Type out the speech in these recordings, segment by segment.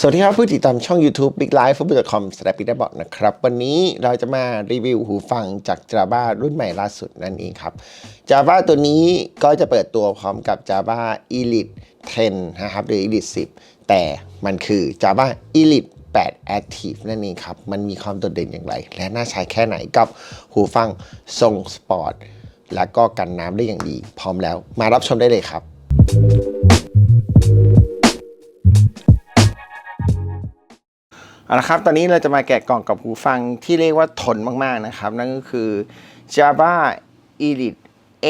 สวัสดีครับ ผู้ติดตามช่อง YouTube Big Life f o o t b a l l c o m s t a p i d a b o t นะครับ วันนี้เราจะมารีวิวหูฟังจาก Java รุ่นใหม่ล่าสุดนั่นเองครับ Java ตัวนี้ก็จะเปิดตัวพร้อมกับ Java Elite 10 นะครับ หรือ Elite 10 แต่มันคือ Java Elite 8 Active นั่นเองครับ มันมีความโดดเด่นอย่างไร และน่าใช้แค่ไหนกับหูฟังทรงสปอร์ตและก็กันน้ำได้อย่างดี พร้อมแล้ว มารับชมได้เลยครับ เอาละครับตอนนี้เราจะมาแกะกล่องกับหูฟังที่เรียกว่าทนมากๆนะครับ นั่นก็คือ Java Elite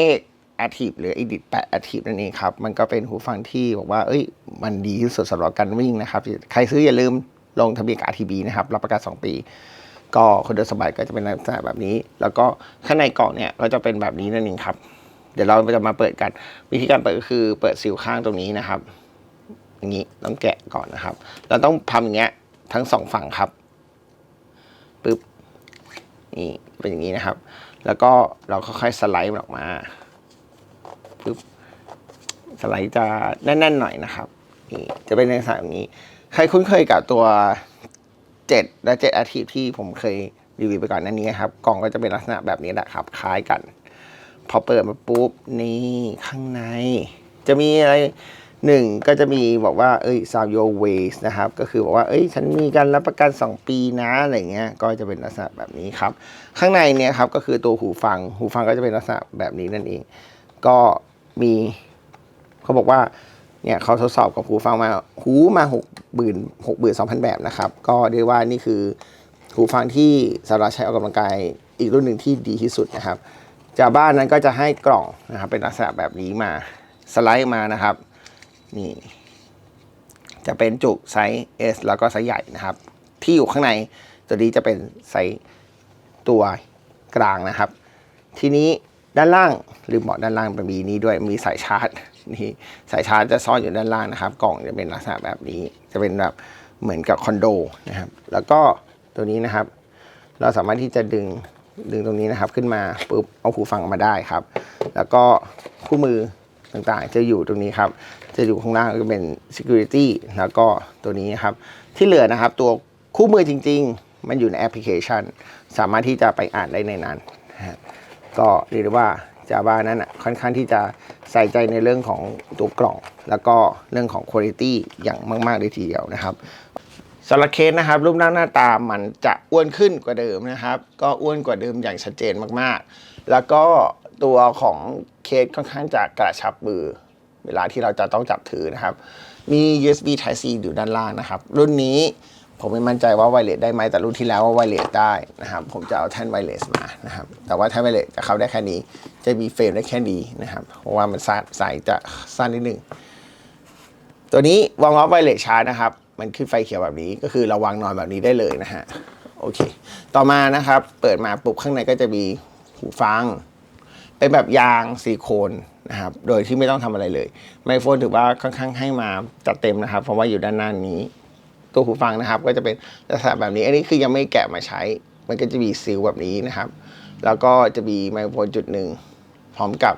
8 Active หรือ Elite 8 Active นั่นเองครับ มันก็เป็นหูฟังที่บอกว่าเอ้ย มันดีที่สุดสำหรับการวิ่งนะครับ ใครซื้ออย่าลืมลงทะเบียนกับ RTB นะครับ รับประกัน 2 ปี ก็คนเดินสบายก็จะเป็นลักษณะแบบนี้ แล้วก็ข้างในกล่องเนี่ยก็จะเป็นแบบนี้นั่นเองครับ เดี๋ยวเราจะมาเปิดกัน วิธีการเปิดก็คือเปิดซิลข้างตรงนี้นะครับอย่างนี้ต้องแกะก่อนนะครับ เราต้องทำอย่างเงี้ย ทั้งสองฝั่งครับปึ๊บนี่เป็นอย่างนี้นะครับ แล้วก็เราค่อยๆสไลด์มันออกมาปึ๊บสไลด์จะแน่นๆหน่อยนะครับนี่จะเป็นในลักษณะแบบนี้ ใครคุ้นเคยกับตัวเจ็ดและเจ็ดอาทิตย์ที่ผมเคยรีวิวไปก่อนหนั้นนี้ครับกล่องก็จะเป็นลักษณะแบบนี้แหละครับ คล้ายกัน พอเปิดมาปุ๊บนี่ข้างใน จะมีอะไร หนึ่งก็จะมีบอกว่าเอ้ย sound your ways นะครับ ก็คือบอกว่าเอ้ยฉันมีการรับประกัน 2 ปีนะอะไรเงี้ยก็จะเป็นลักษณะแบบนี้ครับ ข้างในเนี่ยครับก็คือตัวหูฟัง หูฟังก็จะเป็นลักษณะแบบนี้นั่นเอง ก็มีเขาบอกว่าเนี่ยเขาทดสอบกับหูฟังมาหูมาหกหมื่นหกหมื่นสองพันแบบนะครับ ก็เรียกว่านี่คือหูฟังที่สำหรับใช้ออกกำลังกายอีกรุ่นหนึ่งที่ดีที่สุดนะครับจากบ้านนั้นก็จะให้กล่องนะครับเป็นลักษณะแบบนี้มาสไลด์มานะครับ นี่จะเป็นจุกไซส์ S แล้วก็ไซส์ใหญ่นะครับ ที่อยู่ข้างในตัวนี้จะเป็นไซส์ตัวกลางนะครับ ทีนี้ด้านล่างลืมบอกด้านล่างมันมีนี้ด้วยมีสายชาร์จนี่สายชาร์จจะซ่อนอยู่ด้านล่างนะครับ กล่องจะเป็นลักษณะแบบนี้ จะเป็นแบบเหมือนกับคอนโดนะครับ แล้วก็ตัวนี้นะครับ เราสามารถที่จะดึงดึงตรงนี้นะครับ ขึ้นมาปุ๊บเอาหูฟังออกมาได้ครับ แล้วก็คู่มือต่างๆ จะอยู่ตรงนี้ครับ จะอยู่ข้างล่างก็เป็น security แล้วก็ตัวนี้ครับ ที่เหลือนะครับตัวคู่มือจริง ๆ มันอยู่ในแอปพลิเคชัน สามารถที่จะไปอ่านได้ในนั้นฮะก็เรียกได้ว่า Java นั้นอะค่อนข้างที่จะใส่ใจในเรื่องของตัวกล่อง แล้วก็เรื่องของคุณภาพอย่างมากๆเลยทีเดียวนะครับสำหรับเคสนะครับ รูปร่างหน้าตามันจะอ้วนขึ้นกว่าเดิมนะครับ ก็อ้วนกว่าเดิมอย่างชัดเจนมากๆ แล้วก็ตัวของเคสค่อนข้างจะกระชับมือ เวลาที่เราจะต้องจับถือนะครับ มี USB Type C อยู่ด้านล่างนะครับ รุ่นนี้ผมไม่มั่นใจว่าไวเลสได้ไหมแต่รุ่นที่แล้วว่าไวเลสได้นะครับ ผมจะเอาแท่นไวเลสมานะครับ แต่ว่าแท่นไวเลสจะเข้าได้แค่นี้ จะมีเฟรมได้แค่นี้นะครับ เพราะว่ามันสายสายจะสั้นนิดนึง ตัวนี้วางออฟไวเลสชาร์จนะครับ มันขึ้นไฟเขียวแบบนี้ก็คือเราวางนอนแบบนี้ได้เลยนะฮะ โอเค ต่อมานะครับ เปิดมาปุ๊บข้างในก็จะมีหูฟัง เป็นแบบยางซิลโคนนะครับ โดยที่ไม่ต้องทำอะไรเลย ไมโครโฟนถือว่าค่อนข้างให้มาจัดเต็มนะครับ เพราะว่าอยู่ด้านหน้านี้ ตัวหูฟังนะครับ ก็จะเป็นลักษณะแบบนี้ อันนี้คือยังไม่แกะมาใช้ มันก็จะมีซีลแบบนี้นะครับ แล้วก็จะมีไมโครโฟนจุดหนึ่งพร้อมกับ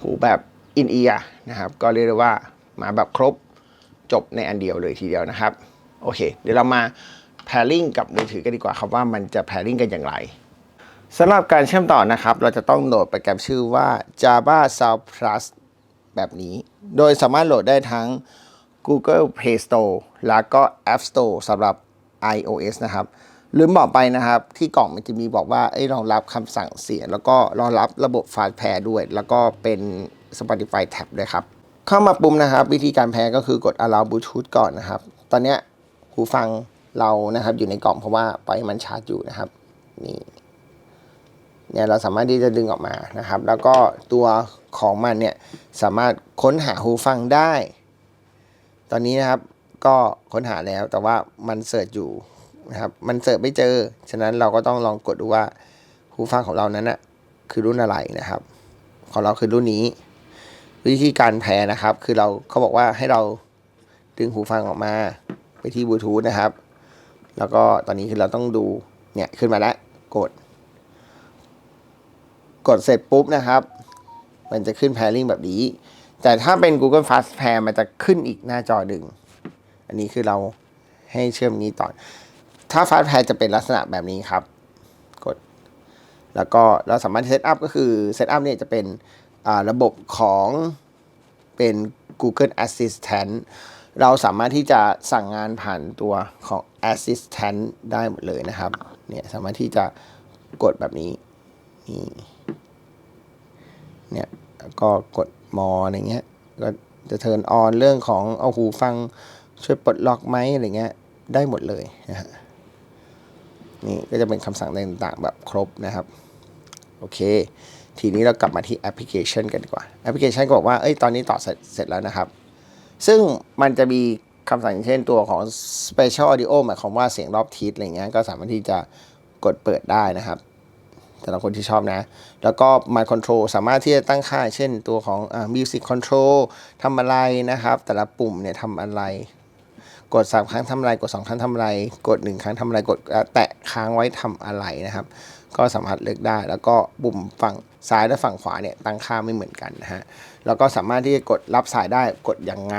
หูแบบอินเอียนะครับ ก็เรียกได้ว่ามาแบบครบจบในอันเดียวเลยทีเดียวนะครับ โอเค เดี๋ยวเรามา pairing กับมือถือกันดีกว่าครับว่ามันจะ pairing กันอย่างไร สำหรับการเชื่อมต่อนะครับ เราจะต้องโหลดโปรแกรมชื่อว่า Java Sound Plus แบบนี้ โดยสามารถโหลดได้ทั้ง Google Play Store แล้วก็ App Store สำหรับ iOS นะครับ ลืมบอกไปนะครับ ที่กล่องมันจะมีบอกว่าเอ้รองรับคำสั่งเสียง แล้วก็รองรับระบบ Fast Pair ด้วย แล้วก็เป็น Spotify Tab ด้วยครับ เข้ามาปุ่มนะครับ วิธีการแพ้ก็คือกด allow bluetooth ก่อนนะครับ ตอนนี้หูฟังเรานะครับอยู่ในกล่องเพราะว่าปล่อยมันชาร์จอยู่นะครับนี่ เนี่ยเราสามารถที่จะดึงออกมานะครับ แล้วก็ตัวของมันเนี่ยสามารถค้นหาหูฟังได้ ตอนนี้นะครับก็ค้นหาแล้วแต่ว่ามันเสิร์ชอยู่นะครับมันเสิร์ชไม่เจอ ฉะนั้นเราก็ต้องลองกดดูว่าหูฟังของเรานั้นนะคือรุ่นอะไรนะครับ ของเราคือรุ่นนี้ วิธีการแพ้นะครับ คือเราเขาบอกว่าให้เราดึงหูฟังออกมาไปที่บลูทูธนะครับ แล้วก็ตอนนี้คือเราต้องดูเนี่ยขึ้นมาแล้วกด กดเสร็จปุ๊บนะครับ มันจะขึ้น pairing แบบนี้ แต่ถ้าเป็น Google Fast Pair มันจะขึ้นอีกหน้าจอดึง อันนี้คือเราให้เชื่อมนี้ต่อ ถ้า Fast Pair จะเป็นลักษณะแบบนี้ครับ กด แล้วก็เราสามารถเซตอัพก็คือเซตอัพเนี่ยจะเป็นระบบของเป็น Google Assistant เราสามารถที่จะสั่งงานผ่านตัวของ Assistant ได้หมดเลยนะครับ เนี่ยสามารถที่จะกดแบบนี้นี่ เนี่ยก็กดมออะไรเงี้ยก็จะเทิร์นออนเรื่องของเอาหูฟังช่วยปลดล็อกไหมอะไรเงี้ยได้หมดเลยนะฮะนี่ก็จะเป็นคำสั่งต่างๆ แบบครบนะครับ โอเค ทีนี้เรากลับมาที่แอปพลิเคชันกันดีกว่า แอปพลิเคชันก็บอกว่า เอ้ย ตอนนี้ต่อเสร็จเสร็จแล้วนะครับ ซึ่งมันจะมีคำสั่งอย่างเช่นตัวของ Special Audio หมายความว่าเสียงรอบทิศอะไรเงี้ย ก็สามารถที่จะกดเปิดได้นะครับ สำหรับคนที่ชอบนะ แล้วก็ My Control สามารถที่จะตั้งค่า เช่นตัวของอ Music Control ทำอะไรนะครับ แต่ละปุ่มเนี่ยทำอะไร กด 3 ครั้งทำอะไร กด 2 ครั้งทำอะไร กด 1 ครั้งทำอะไร กดแตะค้างไว้ทำอะไรนะครับ ก็สามารถเลือกได้ แล้วก็ปุ่มฝั่งซ้ายและฝั่งขวาเนี่ยตั้งค่าไม่เหมือนกันนะฮะ แล้วก็สามารถที่จะกดรับสายได้ กดยังไง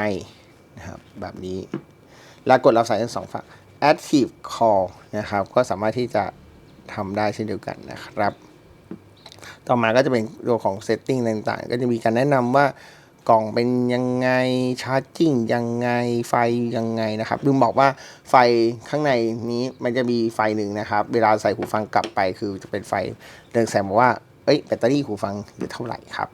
นะครับ แบบนี้ แล้วกดรับสายทั้งสองฝั่ง active call นะครับ ก็สามารถที่จะ ทำได้เช่นเดียวกันนะครับ ต่อมาก็จะเป็นตัวของ setting ต่างๆ ก็จะมีการแนะนำว่ากล่องเป็นยังไงชาร์จิ่งยังไงไฟยังไงนะครับลืมบอกว่าไฟข้างในนี้มันจะมีไฟหนึ่งนะครับ เวลาใส่หูฟังกลับไปคือจะเป็นไฟเรืองแสงบอกว่าเอ้ยแบตเตอรี่หูฟังเหลือเท่าไหร่ครับ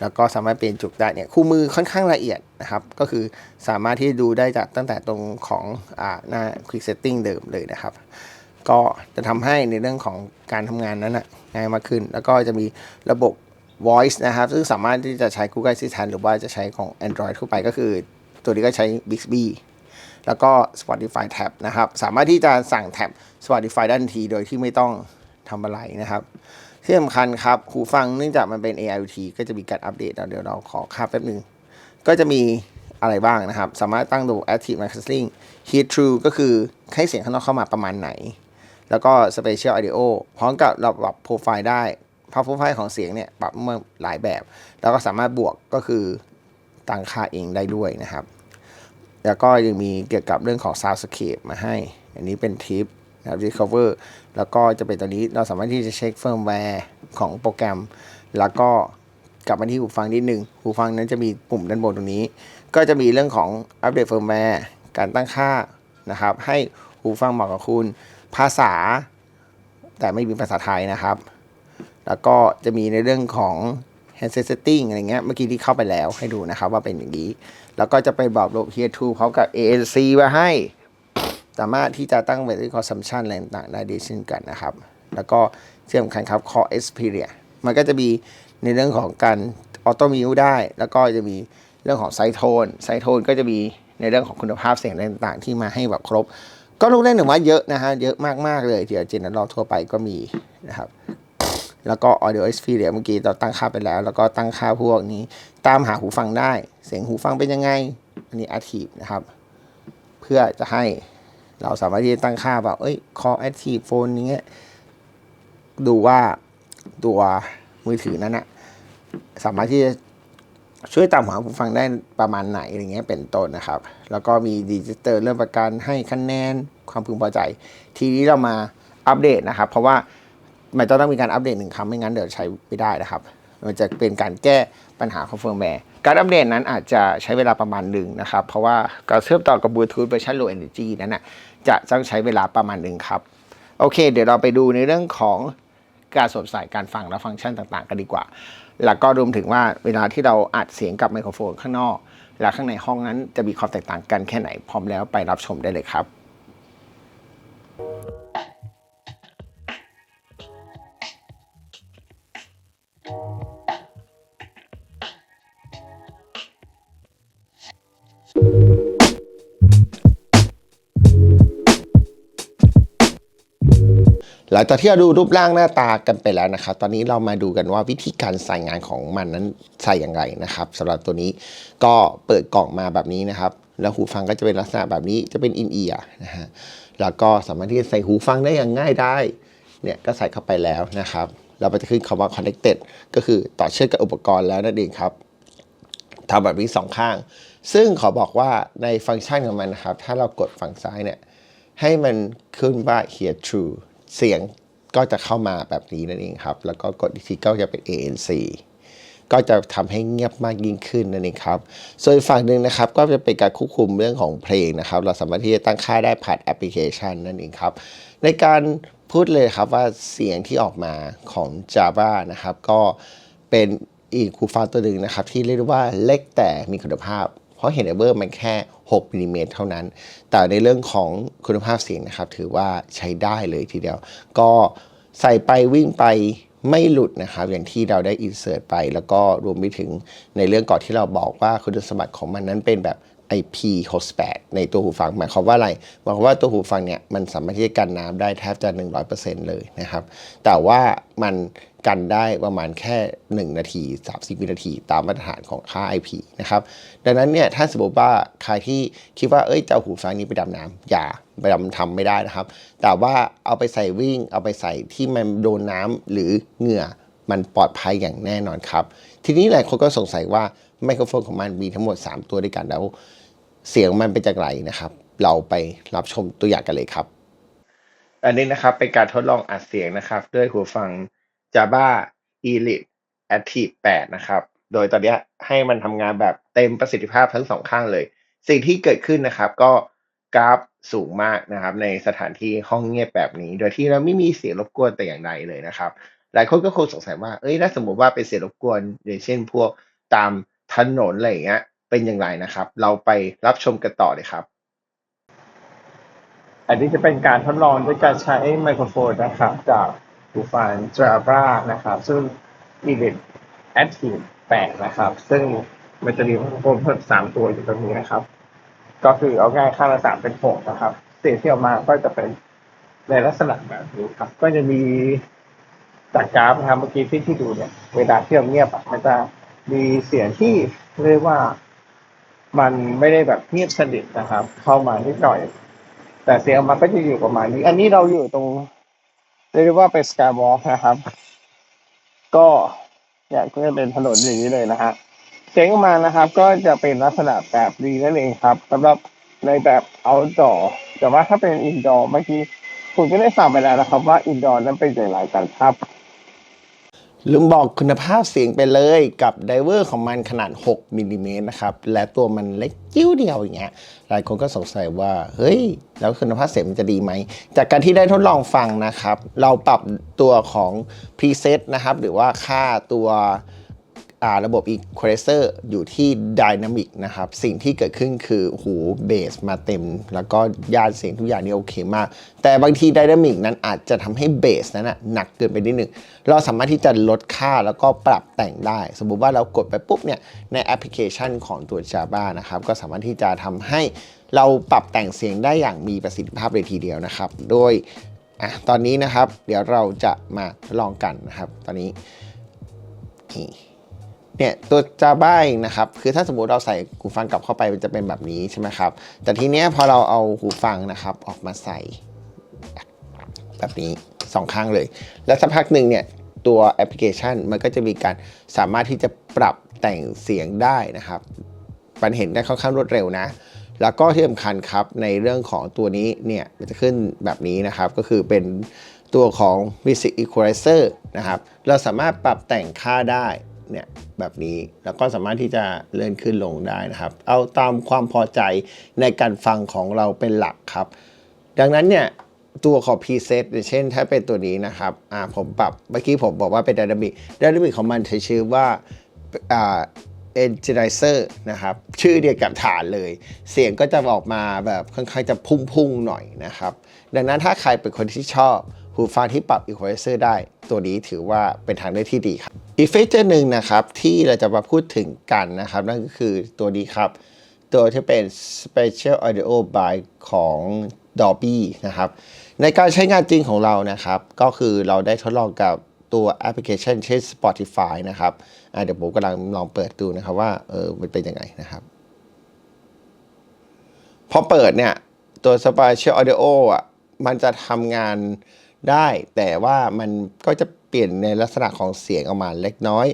แล้วก็สามารถเปลี่ยนจุกได้เนี่ยคู่มือค่อนข้างละเอียดนะครับ ก็คือสามารถที่จะดูได้จากตั้งแต่ตรงของอ่าหน้า Quick Setting เดิมเลยนะครับ ก็จะทำให้ในเรื่องของการทำงานนั้นนะง่ายมากขึ้น แล้วก็จะมีระบบ voice นะครับ ซึ่งสามารถที่จะใช้ Google Assistant หรือว่าจะใช้ของ Android ทั่วไปก็คือ ตัวนี้ก็ใช้ Bixby แล้วก็ Spotify Tab นะครับ สามารถที่จะสั่งแท็บ Spotify ได้ทันที โดยที่ไม่ต้องทำอะไรนะครับที่สำคัญครับหูฟังเนื่องจากมันเป็น AIoT ก็จะมีการอัปเดตเดี๋ยวเราขอค่าแป๊บนึง ก็จะมีอะไรบ้างนะครับ สามารถตั้งดู Active Mastering Heat True ก็คือให้เสียงข้างนอกเข้ามาประมาณไหน แล้วก็ Spatial Audio พร้อมกับเราปรับโปรไฟล์ได้ภาพโปรไฟล์ของเสียงเนี่ยปรับมื่อหลายแบบ แล้วก็สามารถบวกก็คือตั้งค่าเองได้ด้วยนะครับ แล้วก็ยังมีเกี่ยวกับเรื่องของ Soundscape มาให้ อันนี้เป็นทิปนะครับ Discover แล้วก็จะเป็นตัวนี้เราสามารถที่จะเช็คเฟิร์มแวร์ของโปรแกรม แล้วก็กลับมาที่หูฟังนิดนึง หูฟังนั้นจะมีปุ่มด้านบนตรงนี้ ก็จะมีเรื่องของอัปเดตเฟิร์มแวร์การตั้งค่านะครับ ให้หูฟังเหมาะกับคุณ ภาษา แต่ไม่มีภาษาไทยนะครับ แล้วก็จะมีในเรื่องของ handset setting อะไรเงี้ย เมื่อกี้ที่เข้าไปแล้วให้ดูนะครับว่าเป็นอย่างนี้ แล้วก็จะไปบอกระบบ Here to พร้อมกับ ANC มาให้ สามารถที่จะตั้ง battery consumption อะไรต่างๆได้ดีเช่นกันนะครับ แล้วก็ที่สำคัญครับ Core Xperia มันก็จะมีในเรื่องของการ auto mute ได้ แล้วก็จะมีเรื่องของไซโทน ไซโทนก็จะมีในเรื่องของคุณภาพเสียงต่างๆ ที่มาให้แบบครบ ก็ลูกเล่นถือว่าเยอะนะฮะ เยอะมาก ๆ เลยเดี๋ยวเจนนันรอทั่วไปก็มีนะครับ แล้วก็ audio Xperia เมื่อกี้เราตั้งค่าไปแล้ว แล้วก็ตั้งค่าพวกนี้ ตามหาหูฟังได้ เสียงหูฟังเป็นยังไง อันนี้ active นะครับ เพื่อจะให้เราสามารถที่จะตั้งค่าแบบเอ้ย call active phone นี้ยดูว่าตัวมือถือนั้นนะสามารถที่จะ ช่วยตามหาหูฟังได้ประมาณไหนอะไรเงี้ยเป็นต้นนะครับ แล้วก็มีดิจิตอลเรื่องประกันให้คะแนนความพึงพอใจ ทีนี้เรามาอัปเดตนะครับ เพราะว่ามันจะต้องมีการอัปเดตหนึ่งครั้งไม่งั้นเดี๋ยวใช้ไม่ได้นะครับ มันจะเป็นการแก้ปัญหาของเฟิร์มแวร์การอัปเดตนั้นอาจจะใช้เวลาประมาณหนึ่งนะครับ เพราะว่าการเชื่อมต่อกับบลูทูธเวอร์ชัน low energy นั้นนะจะต้องใช้เวลาประมาณหนึ่งครับ โอเค เดี๋ยวเราไปดูในเรื่องของการสวมใส่การฟังและฟังก์ชันต่าง ๆ กันดีกว่า แล้วก็รวมถึงว่าเวลาที่เราอัดเสียงกับไมโครโฟนข้างนอก และข้างในห้องนั้นจะมีความแตกต่างกันแค่ไหนพร้อมแล้วไปรับชมได้เลยครับ หลังจากที่เราดูรูปร่างหน้าตากันไปแล้วนะครับ ตอนนี้เรามาดูกันว่าวิธีการใส่งานของมันนั้นใส่อย่างไรนะครับสำหรับตัวนี้ก็เปิดกล่องมาแบบนี้นะครับ แล้วหูฟังก็จะเป็นลักษณะแบบนี้จะเป็นอินเอียร์นะฮะแล้วก็สามารถที่จะใส่หูฟังได้อย่างง่ายได้เนี่ยก็ใส่เข้าไปแล้วนะครับ เราไปจะขึ้นคำว่า connected ก็คือต่อเชื่อมกับอุปกรณ์แล้วนั่นเองครับทำแบบนี้สองข้าง ซึ่งขอบอกว่าในฟังก์ชันของมันนะครับ ถ้าเรากดฝั่งซ้ายเนี่ยให้มันขึ้นว่า hear true เสียงก็จะเข้ามาแบบนี้นั่นเองครับ แล้วก็กดอีกทีก็จะเป็น ANC ก็จะทำให้เงียบมากยิ่งขึ้นนั่นเองครับ ส่วนฝั่งหนึ่งนะครับก็จะเป็นการควบคุมเรื่องของเพลงนะครับ เราสามารถที่จะตั้งค่าได้ผ่านแอปพลิเคชันนั่นเองครับ ในการพูดเลยครับว่าเสียงที่ออกมาของ Java นะครับ ก็เป็นอีกคูฟังตัวหนึ่งนะครับ ที่เรียกว่าเล็กแต่มีคุณภาพ ราะเห็นไอเบอร์มันแค่6มิลลิเมตรเท่านั้น แต่ในเรื่องของคุณภาพเสียงนะครับ ถือว่าใช้ได้เลยทีเดียว ก็ใส่ไปวิ่งไปไม่หลุดนะครับ อย่างที่เราได้อินเสิร์ตไป แล้วก็รวมไปถึงในเรื่องก่อนที่เราบอกว่าคุณสมบัติของมันนั้นเป็นแบบ IP host 8ในตัวหูฟัง หมายความว่าอะไรหมายความว่าตัวหูฟังเนี่ยมันสามารถที่จะกันน้ำได้แทบจะ 100%เลยนะครับ แต่ว่ามันกันได้ประมาณแค่ 1 นาที 30 วินาที ตามมาตรฐานของค่า IP นะครับ ดังนั้นเนี่ยถ้าสมมติว่าใครที่คิดว่าเอ้ยจะเอาหูฟังนี้ไปดำน้ำอย่าไปดำทำไม่ได้นะครับ แต่ว่าเอาไปใส่วิ่ง เอาไปใส่ที่มันโดนน้ำหรือเหงื่อมันปลอดภัยอย่างแน่นอนครับ ทีนี้หลายคนก็สงสัยว่าไมโครโฟนของมันมีทั้งหมด 3 ตัวด้วยกันแล้ว เสียงมันเป็นจากไรนะครับ เราไปรับชมตัวอย่างกันเลยครับ อันนี้นะครับเป็นการทดลองอัดเสียงนะครับ ด้วยหูฟัง Jabra Elite Active 8 นะครับ โดยตอนนี้ให้มันทำงานแบบเต็มประสิทธิภาพทั้งสองข้างเลย สิ่งที่เกิดขึ้นนะครับ ก็กราฟสูงมากนะครับ ในสถานที่ห้องเงียบแบบนี้ โดยที่เราไม่มีเสียงรบกวนแต่อย่างใดเลยนะครับ หลายคนก็คงสงสัยว่าเอ้ยถ้าสมมติว่าเป็นเสียงรบกวนอย่างเช่น พวกตามถนนอะไรอย่างเงี้ย เป็นอย่างไรนะครับ เราไปรับชมกันต่อเลยครับ อันนี้จะเป็นการทดลองด้วยการใช้ไมโครโฟนนะครับ จากหูฟัง Jabra นะครับ ซึ่ง Elite Active 8 นะครับ ซึ่งมันจะมีไมโครโฟนเพิ่มสามตัวอยู่ตรงนี้นะครับ ก็คือเอาง่ายค่าละสามเป็นหกนะครับเสียงที่ออกมาก็จะเป็นในลักษณะแบบนี้ครับ ก็จะมีจากกราฟนะครับเมื่อกี้ที่ที่ดูเนี่ย เวลาที่เราเงียบมันจะมีเสียงที่เรียกว่า มันไม่ได้แบบเงียบสนิทนะครับ เข้ามานิดหน่อย แต่เสียงออกมาก็จะอยู่ประมาณนี้ อันนี้เราอยู่ตรงเรียกว่าเป็นสกายวอล์กนะครับ ก็เนี่ยก็จะเป็นถนนอย่างนี้เลยนะฮะเสียงออกมานะครับ ก็จะเป็นลักษณะแบบนี้นั่นเองครับสำหรับในแบบ outdoor แต่ว่าถ้าเป็น indoor เมื่อกี้คุณก็ได้ฟังไปแล้วนะครับ ว่า indoor นั้นเป็นอย่างไรกันครับ ลืมบอกคุณภาพเสียงไปเลยกับไดเวอร์ของมันขนาด 6มิลลิเมตรนะครับ และตัวมันเล็กจิ้วเดียวอย่างเงี้ยหลายคนก็สงสัยว่า เฮ้ย แล้วคุณภาพเสียงมันจะดีไหม จากการที่ได้ทดลองฟังนะครับ เราปรับตัวของพรีเซตนะครับ หรือว่าค่าตัว ระบบ Equalizer อยู่ที่ Dynamic นะครับ สิ่งที่เกิดขึ้นคือหูเบสมาเต็ม แล้วก็ยานเสียงทุกอย่างนี่โอเคมาก แต่บางที Dynamic นั้นอาจจะทำให้เบสนั้นนะหนักเกินไปนิดนึง เราสามารถที่จะลดค่าแล้วก็ปรับแต่งได้ สมมุติว่าเรากดไปปุ๊บเนี่ยในแอปพลิเคชันของตัว Java นะครับ ก็สามารถที่จะทำให้เราปรับแต่งเสียงได้อย่างมีประสิทธิภาพเลยทีเดียวนะครับ โดยอะตอนนี้นะครับ เดี๋ยวเราจะมาทดลองกันนะครับ ตอนนี้ เนี่ยตัว Java เองนะครับ คือถ้าสมมติเราใส่หูฟังกลับเข้าไปมันจะเป็นแบบนี้ใช่ไหมครับ แต่ทีเนี้ยพอเราเอาหูฟังนะครับออกมาใส่ แบบนี้สองข้างเลย แล้วสักพักหนึ่งเนี่ยตัวแอปพลิเคชันมันก็จะมีการสามารถที่จะปรับแต่งเสียงได้นะครับมันเห็นได้ค่อนข้างรวดเร็วนะ แล้วก็ที่สำคัญครับในเรื่องของตัวนี้เนี่ยมันจะขึ้นแบบนี้นะครับ ก็คือเป็นตัวของ Music Equalizer นะครับ เราสามารถปรับแต่งค่าได้ เนี่ยแบบนี้แล้วก็สามารถที่จะเลื่อนขึ้นลงได้นะครับ เอาตามความพอใจในการฟังของเราเป็นหลักครับ ดังนั้นเนี่ยตัวของ preset เช่นถ้าเป็นตัวนี้นะครับอ่าผมปรับเมื่อกี้ผมบอกว่าเป็น dynamic dynamic ของมันใช้ชื่อว่าอ่า Energizer นะครับ ชื่อเดียวกับฐานเลย เสียงก็จะออกมาแบบค่อนข้างจะพุ่งๆหน่อยนะครับ ดังนั้นถ้าใครเป็นคนที่ชอบ หูฟังที่ปรับ Equalizer ได้ ตัวนี้ถือว่าเป็นทางเลือกที่ดีครับ อีกฟีเจอร์หนึ่งนะครับที่เราจะมาพูดถึงกันนะครับ นั่นก็คือตัวนี้ครับ ตัวที่เป็น Special Audio by ของ Dolby นะครับ ในการใช้งานจริงของเรานะครับ ก็คือเราได้ทดลองกับตัวแอปพลิเคชันเช่น Spotify นะครับเดี๋ยวผมกำลังลองเปิดดูนะครับว่าเออมันเป็นยังไงนะครับพอเปิดเนี่ย ตัว Spatial Audio อะมันจะทำงาน ได้ แต่ว่ามันก็จะเปลี่ยนในลักษณะของเสียงออกมาเล็กน้อย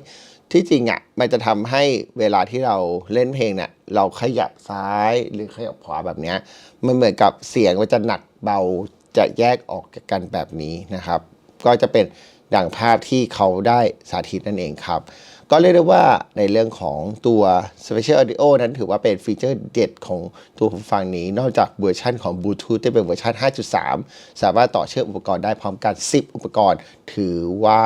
ที่จริงอะมันจะทำให้เวลาที่เราเล่นเพลงเนี่ยเราขยับซ้ายหรือขยับขวาแบบเนี้ยมันเหมือนกับเสียงมันจะหนักเบาจะแยกออกจากกันแบบนี้นะครับ ก็จะเป็น ดังภาพที่เขาได้สาธิตนั่นเองครับ ก็เรียกได้ว่าในเรื่องของตัว Special Audio นั้นถือว่าเป็นฟีเจอร์เด็ดของตัวหูฟังนี้ นอกจากเวอร์ชันของ Bluetooth ที่เป็นเวอร์ชัน 5.3 สามารถต่อเชื่อมอุปกรณ์ได้พร้อมกัน 10 อุปกรณ์ ถือว่า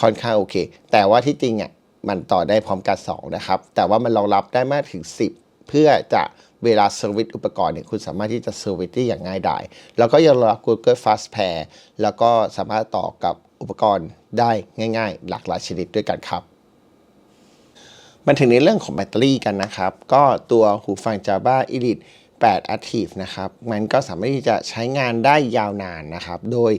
ค่อนข้างโอเค แต่ว่าที่จริงอะมันต่อได้พร้อมกัน 2 นะครับ แต่ว่ามันรองรับได้มากถึง 10 เพื่อจะเวลาเซอร์วิสอุปกรณ์เนี่ยคุณสามารถที่จะเซอร์วิสได้อย่างง่ายดาย แล้วก็ยังรองรับ Google Fast Pair แล้วก็สามารถต่อกับ อุปกรณ์ได้ง่าย ๆ หลากหลายชนิดด้วยกันครับมาถึงในเรื่องของแบตเตอรี่กันนะครับ ก็ตัวหูฟัง Jabra Elite 8 Active นะครับ มันก็สามารถที่จะใช้งานได้ยาวนานนะครับ โดย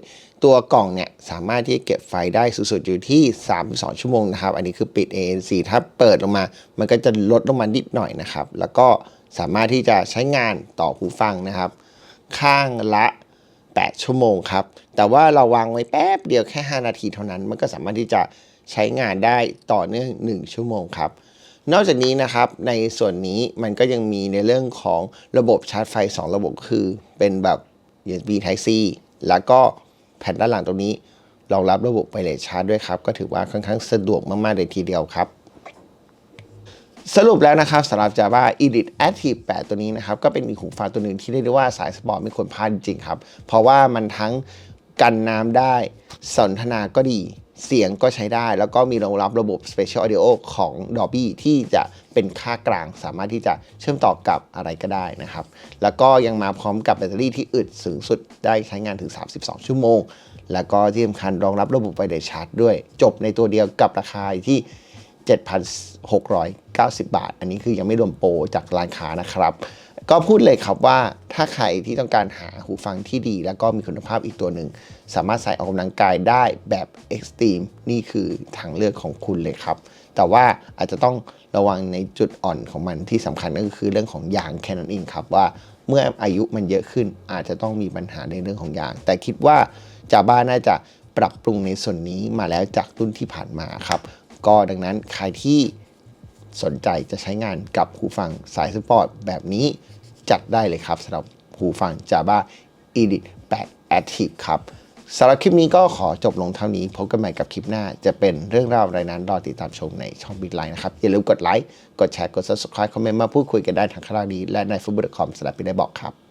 ตัวกล่องเนี่ยสามารถที่จะเก็บไฟได้สูงสุดอยู่ที่ 32 ชั่วโมงนะครับ อันนี้คือปิด ANC ถ้าเปิดลงมา มันก็จะลดลงมานิดหน่อยนะครับ แล้วก็สามารถที่จะใช้งานต่อหูฟังนะครับ ข้างละ 8 ชั่วโมงครับ แต่ว่าเราวางไว้แป๊บเดียวแค่ 5 นาทีเท่านั้น มันก็สามารถที่จะใช้งานได้ต่อเนื่อง 1 ชั่วโมงครับ นอกจากนี้นะครับในส่วนนี้มันก็ยังมีในเรื่องของระบบชาร์จไฟ 2 ระบบคือ เป็นแบบ USB Type C แล้วก็แผ่นด้านหลังตรงนี้รองรับระบบไวเลสชาร์จด้วยครับ ก็ถือว่าค่อนข้างสะดวกมาก ๆ เลยทีเดียวครับ สรุปแล้วนะครับสำหรับ Java Elite Active 8 ตัวนี้นะครับ ก็เป็นอีกหูฟังตัวหนึ่งที่เรียกได้ว่าสายสปอร์ตไม่ควรพลาดจริงครับ เพราะว่ามันทั้งกันน้ำได้ สนทนาก็ดี เสียงก็ใช้ได้ แล้วก็มีรองรับระบบ Special Audio ของ Dolby ที่จะเป็นค่ากลาง สามารถที่จะเชื่อมต่อกับอะไรก็ได้นะครับ แล้วก็ยังมาพร้อมกับแบตเตอรี่ที่อึดสูงสุดได้ใช้งานถึง 32 ชั่วโมง แล้วก็ที่สำคัญรองรับระบบไวเลสชาร์จด้วย จบในตัวเดียวกับราคาที่ 7,690 บาท อันนี้คือยังไม่รวมโปรจากร้านค้านะครับ ก็พูดเลยครับว่าถ้าใครที่ต้องการหาหูฟังที่ดี แล้วก็มีคุณภาพอีกตัวหนึ่ง สามารถใส่ออกกำลังกายได้แบบเอ็กซ์ตรีมนี่คือทางเลือกของคุณเลยครับ แต่ว่าอาจจะต้องระวังในจุดอ่อนของมันที่สำคัญก็คือเรื่องของยางแค่นั้นเองครับว่าเมื่ออายุมันเยอะขึ้นอาจจะต้องมีปัญหาในเรื่องของยาง แต่คิดว่าจาบ้าน่าจะปรับปรุงในส่วนนี้มาแล้วจากรุ่นที่ผ่านมาครับ ก็ดังนั้นใครที่สนใจจะใช้งานกับหูฟังสายสปอร์ตแบบนี้จัดได้เลยครับสำหรับหูฟัง Java Elite 8 Active ครับสำหรับคลิปนี้ก็ขอจบลงเท่านี้ พบกันใหม่กับคลิปหน้า จะเป็นเรื่องราวอะไรนั้นรอติดตามชมในช่องบิดไลน์นะครับ อย่าลืมกดไลค์ กดแชร์ กด subscribe คอมเมนต์มาพูดคุยกันได้ทางข้างล่างนี้ และใน f u b o c o m สำหรับพี่ได้บอกครับ